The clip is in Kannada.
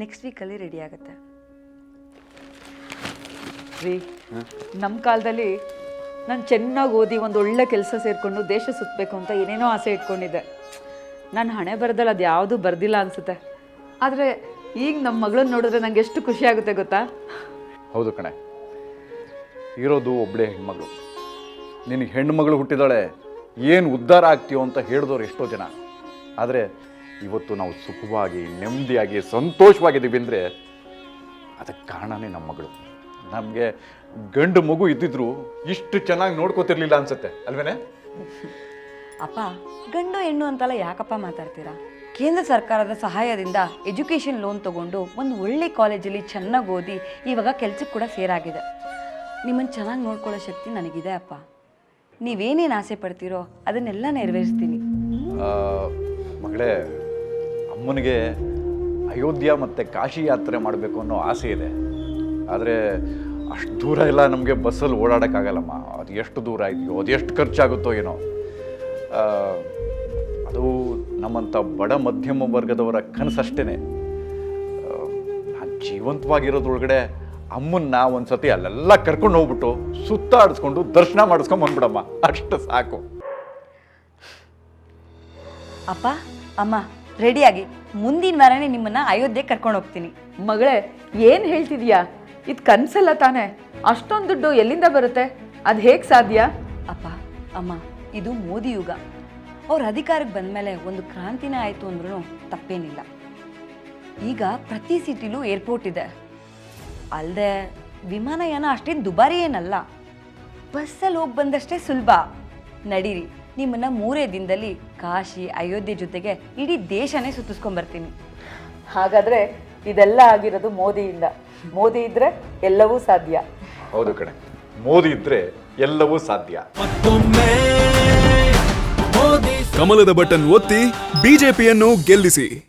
ನೆಕ್ಸ್ಟ್ ವೀಕಲ್ಲಿ ರೆಡಿ ಆಗುತ್ತೆ. ರೀ ನಮ್ಮ ಕಾಲದಲ್ಲಿ ನಾನು ಚೆನ್ನಾಗಿ ಓದಿ ಒಂದು ಒಳ್ಳೆ ಕೆಲಸ ಸೇರಿಕೊಂಡು ದೇಶ ಸುತ್ತಬೇಕು ಅಂತ ಏನೇನೋ ಆಸೆ ಇಟ್ಕೊಂಡಿದ್ದೆ. ನಾನು ಹಣೆ ಬರೆದಲ್ಲ ಅದು ಯಾವುದೂ ಬರ್ದಿಲ್ಲ ಅನಿಸುತ್ತೆ. ಆದರೆ ಈಗ ನಮ್ಮ ಮಗಳನ್ನ ನೋಡಿದ್ರೆ ನಂಗೆ ಎಷ್ಟು ಖುಷಿ ಆಗುತ್ತೆ ಗೊತ್ತಾ? ಹೌದು ಕಣೆ. ಇರೋದು ಒಬ್ಬಳೇ ಹೆಣ್ಮಗಳು. ನಿನಗೆ ಹೆಣ್ಮಗಳು ಹುಟ್ಟಿದಾಳೆ ಏನು ಉದ್ಧಾರ ಆಗ್ತೀಯೋ ಅಂತ ಹೇಳಿದವ್ರು ಎಷ್ಟೋ ಜನ. ಆದರೆ ಇವತ್ತು ನಾವು ಸುಖವಾಗಿ ನೆಮ್ಮದಿಯಾಗಿ ಸಂತೋಷವಾಗಿದ್ದೀವಿ ಅಂದರೆ ಅದಕ್ಕೆ ಕಾರಣನೇ ನಮ್ಮ ಮಗಳು. ನಮಗೆ ಗಂಡು ಮಗು ಇದ್ದಿದ್ರು ಇಷ್ಟು ಚೆನ್ನಾಗಿ ನೋಡ್ಕೋತಿರ್ಲಿಲ್ಲ ಅನ್ಸುತ್ತೆ ಅಲ್ವೇನೆ? ಅಪ್ಪ ಗಂಡು ಹೆಣ್ಣು ಅಂತೆಲ್ಲ ಯಾಕಪ್ಪ ಮಾತಾಡ್ತೀರಾ? ಕೇಂದ್ರ ಸರ್ಕಾರದ ಸಹಾಯದಿಂದ ಎಜುಕೇಷನ್ ಲೋನ್ ತಗೊಂಡು ಒಂದು ಒಳ್ಳೆ ಕಾಲೇಜಲ್ಲಿ ಚೆನ್ನಾಗಿ ಓದಿ ಇವಾಗ ಕೆಲ್ಸಕ್ಕೆ ಕೂಡ ಸೇರಾಗಿದೆ. ನಿಮ್ಮನ್ನು ಚೆನ್ನಾಗಿ ನೋಡ್ಕೊಳ್ಳೋ ಶಕ್ತಿ ನನಗಿದೆ ಅಪ್ಪ. ನೀವೇನೇನು ಆಸೆ ಪಡ್ತೀರೋ ಅದನ್ನೆಲ್ಲ ನೆರವೇರಿಸ್ತೀನಿ. ಮಗಳೇ ಅಮ್ಮನಿಗೆ ಅಯೋಧ್ಯ ಮತ್ತು ಕಾಶಿ ಯಾತ್ರೆ ಮಾಡಬೇಕು ಅನ್ನೋ ಆಸೆ ಇದೆ. ಆದರೆ ಅಷ್ಟು ದೂರ ಎಲ್ಲ ನಮಗೆ ಬಸ್ಸಲ್ಲಿ ಓಡಾಡೋಕ್ಕಾಗಲ್ಲಮ್ಮ. ಅದು ಎಷ್ಟು ದೂರ ಇದೆಯೋ ಅದು ಎಷ್ಟು ಖರ್ಚಾಗುತ್ತೋ ಏನೋ. ಅದು ನಮ್ಮಂಥ ಬಡ ಮಧ್ಯಮ ವರ್ಗದವರ ಕನಸಷ್ಟೇ ನಾನು ಜೀವಂತವಾಗಿರೋದ್ರೊಳಗಡೆ ಅಮ್ಮನ್ನ ಒಂದು ಸತಿ ಅಲ್ಲೆಲ್ಲ ಕರ್ಕೊಂಡು ಹೋಗ್ಬಿಟ್ಟು ಸುತ್ತಾಡಿಸ್ಕೊಂಡು ದರ್ಶನ ಮಾಡಿಸ್ಕೊಂಡು ಬಂದ್ಬಿಡಮ್ಮ. ಅಷ್ಟು ಸಾಕು. ಅಪ್ಪ, ಅಮ್ಮ. ರೆಡಿಯಾಗಿ ಮುಂದಿನ ವಾರನೇ ನಿಮ್ಮನ್ನು ಅಯೋಧ್ಯೆ ಕರ್ಕೊಂಡು ಹೋಗ್ತೀನಿ. ಮಗಳೇ, ಏನು ಹೇಳ್ತಿದ್ಯಾ? ಇದು ಕನಸಲ್ಲ ತಾನೇ. ಅಷ್ಟೊಂದು ದುಡ್ಡು ಎಲ್ಲಿಂದ ಬರುತ್ತೆ? ಅದು ಹೇಗೆ ಸಾಧ್ಯ? ಅಪ್ಪ, ಅಮ್ಮ, ಇದು ಮೋದಿ ಯುಗ. ಅವ್ರ ಅಧಿಕಾರಕ್ಕೆ ಬಂದಮೇಲೆ ಒಂದು ಕ್ರಾಂತಿನೇ ಆಯಿತು ಅಂದ್ರೂ ತಪ್ಪೇನಿಲ್ಲ. ಈಗ ಪ್ರತಿ ಸಿಟಿಲೂ ಏರ್ಪೋರ್ಟ್ ಇದೆ. ಅಲ್ಲದೆ ವಿಮಾನಯಾನ ಅಷ್ಟೇನು ದುಬಾರಿ ಏನಲ್ಲ. ಬಸ್ಸಲ್ಲಿ ಹೋಗಿ ಬಂದಷ್ಟೇ ಸುಲಭ. ನಡೀರಿ. ನಿಮ್ಮನ್ನ ಮೂರೇ ದಿನದಲ್ಲಿ ಕಾಶಿ ಅಯೋಧ್ಯೆ ಜೊತೆಗೆ ಇಡೀ ದೇಶನೇ ಸುತ್ತಿಸ್ಕೊಂಬರ್ತೀನಿ. ಹಾಗಾದ್ರೆ ಇದೆಲ್ಲ ಆಗಿರೋದು ಮೋದಿಯಿಂದ. ಮೋದಿ ಇದ್ರೆ ಎಲ್ಲವೂ ಸಾಧ್ಯ. ಹೌದು ಕಡೆ ಮೋದಿ ಇದ್ರೆ ಎಲ್ಲವೂ ಸಾಧ್ಯ. ಕಮಲದ ಬಟನ್ ಒತ್ತಿ ಬಿಜೆಪಿಯನ್ನು ಗೆಲ್ಲಿಸಿ.